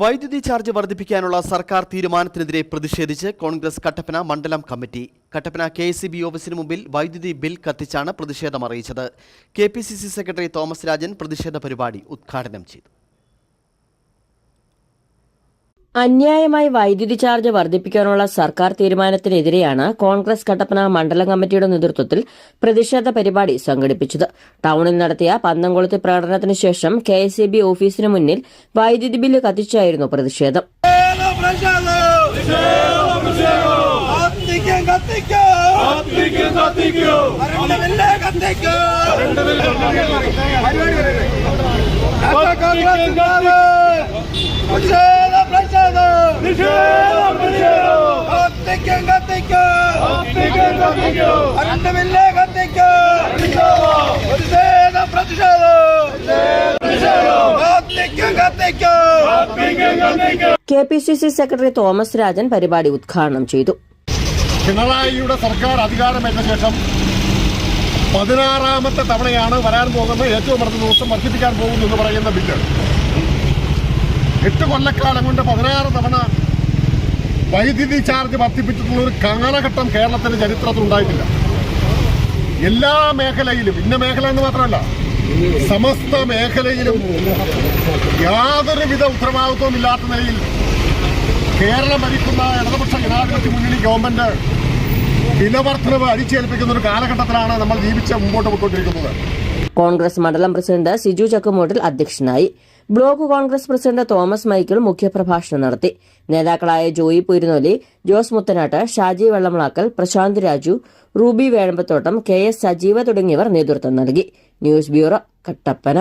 വൈദ്യുതി ചാർജ് വർദ്ധിപ്പിക്കാനുള്ള സർക്കാർ തീരുമാനത്തിനെതിരെ പ്രതിഷേധിച്ച് കോൺഗ്രസ് കട്ടപ്പന മണ്ഡലം committee. Kattappana K S B ഓഫീസിന് മുമ്പിൽ വൈദ്യുതി ബിൽ കത്തിച്ചാണ് പ്രതിഷേധം അറിയിച്ചത്. K P C C secretary Thomas Rajan പ്രതിഷേധ പരിപാടി ഉദ്ഘാടനം ചെയ്തു. അന്യായമായി വൈദ്യുതി ചാർജ് വർദ്ധിപ്പിക്കാനുള്ള സർക്കാർ തീരുമാനത്തിനെതിരെയാണ് കോൺഗ്രസ് കട്ടപ്പന മണ്ഡലം കമ്മിറ്റിയുടെ നേതൃത്വത്തിൽ പ്രതിഷേധ പരിപാടി സംഘടിപ്പിച്ചത്. ടൌണിൽ നടത്തിയ പന്തംകുളത്ത് പ്രകടനത്തിന് ശേഷം കെ ഓഫീസിന് മുന്നിൽ വൈദ്യുതി ബില്ല് കത്തിച്ചായിരുന്നു പ്രതിഷേധം. കത്തിക്കോ. കത്തിക്കും കറണ്ടുമില്ലേ കത്തിക്കും പ്രതിഷേധം പ്രതിഷേധം. കത്തിക്കും കത്തിക്കും K P C C secretary Thomas Rajan പരിപാടി ഉദ്ഘാടനം ചെയ്തു. പിണറായിയുടെ സർക്കാർ അധികാരമേറ്റ ശേഷം പതിനാറാമത്തെ തവണയാണ് വരാൻ പോകുന്ന ഏറ്റവും അടുത്ത ദിവസം വർദ്ധിപ്പിക്കാൻ പോകുന്നു എന്ന് പറയുന്ന ബില്ല്. എട്ട് കൊല്ലക്കാലം കൊണ്ട് പതിനാറ് തവണ വൈദ്യുതി ചാർജ് വർദ്ധിപ്പിച്ചിട്ടുള്ള ഒരു കാലഘട്ടം കേരളത്തിന്റെ ചരിത്രത്തിൽ ഉണ്ടായിട്ടില്ല. എല്ലാ മേഖലയിലും ഇന്ന മേഖല എന്ന് മാത്രമല്ല സമസ്ത മേഖലയിലും യാതൊരുവിധ ഉത്തരവാദിത്വവും ഇല്ലാത്ത നിലയിൽ കേരളം ഭരിക്കുന്ന ഇടതുപക്ഷ ജനാധിപത്യ മുന്നണി ഗവൺമെന്റ് വിലവർദ്ധനവ് അടിച്ചേൽപ്പിക്കുന്ന ഒരു കാലഘട്ടത്തിലാണ് നമ്മൾ ജീവിച്ച് മുമ്പോട്ട് പോയിക്കൊണ്ടിരിക്കുന്നത്. കോൺഗ്രസ് മണ്ഡലം പ്രസിഡന്റ് സിജു ചക്കുമോട്ടിൽ അധ്യക്ഷനായി. ബ്ലോക്ക് കോൺഗ്രസ് പ്രസിഡന്റ് തോമസ് മൈക്കിൾ മുഖ്യപ്രഭാഷണം നടത്തി. നേതാക്കളായ ജോയി പുരുന്നോലി ജോസ് മുത്തനാട്ട് ഷാജി വെള്ളമളാക്കൽ പ്രശാന്ത് രാജു റൂബി വേഴമ്പത്തോട്ടം കെ എസ് സജീവ തുടങ്ങിയവർ നേതൃത്വം നൽകി. News bureau Kattappana.